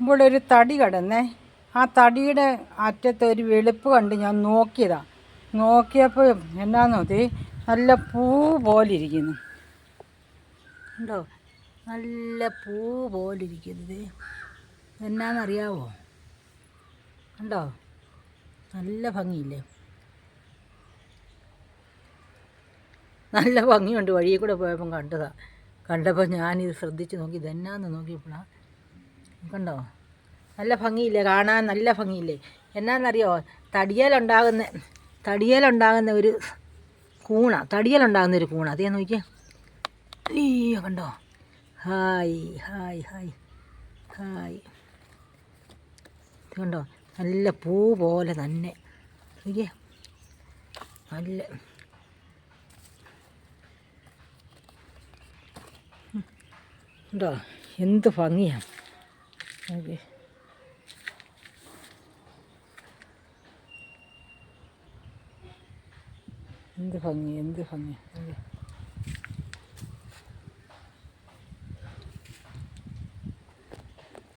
ഇവിടെ ഒരു തടി കിടന്നേ. ആ തടിയുടെ അറ്റത്ത് ഒരു വെളുപ്പ് കണ്ട് ഞാൻ നോക്കിയതാ. നോക്കിയപ്പോൾ എന്നാന്ന് നോക്കി നല്ല പൂ പോലെ ഇരിക്കുന്നു ഉണ്ടോ നല്ല പൂ പോലെ ഇരിക്കുന്നത് എന്നാന്നറിയാവോ? ഉണ്ടോ നല്ല ഭംഗിയില്ലേ? നല്ല ഭംഗിയുണ്ട്. വഴിയിൽ കൂടെ പോയപ്പം കണ്ടതാ. കണ്ടപ്പോൾ ഞാനിത് ശ്രദ്ധിച്ച് നോക്കി. ഇതെന്നാന്ന് നോക്കിയപ്പോഴാണ് കണ്ടോ? നല്ല ഭംഗിയില്ലേ? കാണാൻ നല്ല ഭംഗിയില്ലേ? എന്നാന്നറിയോ? തടിയലുണ്ടാകുന്ന തടിയലുണ്ടാകുന്ന ഒരു കൂണ തടിയലുണ്ടാകുന്ന ഒരു കൂണ. അതേ നോക്കിയേ. അയ്യോ കണ്ടോ? Hi hi hi hi. കണ്ടോ? നല്ല പൂ പോലെ തന്നെ. നോക്കിയേ. നല്ല കണ്ടോ? എന്ത് ഭംഗിയാണ് നോക്കി എന്ത് ഭംഗി എന്ത് ഭംഗി. നോക്കി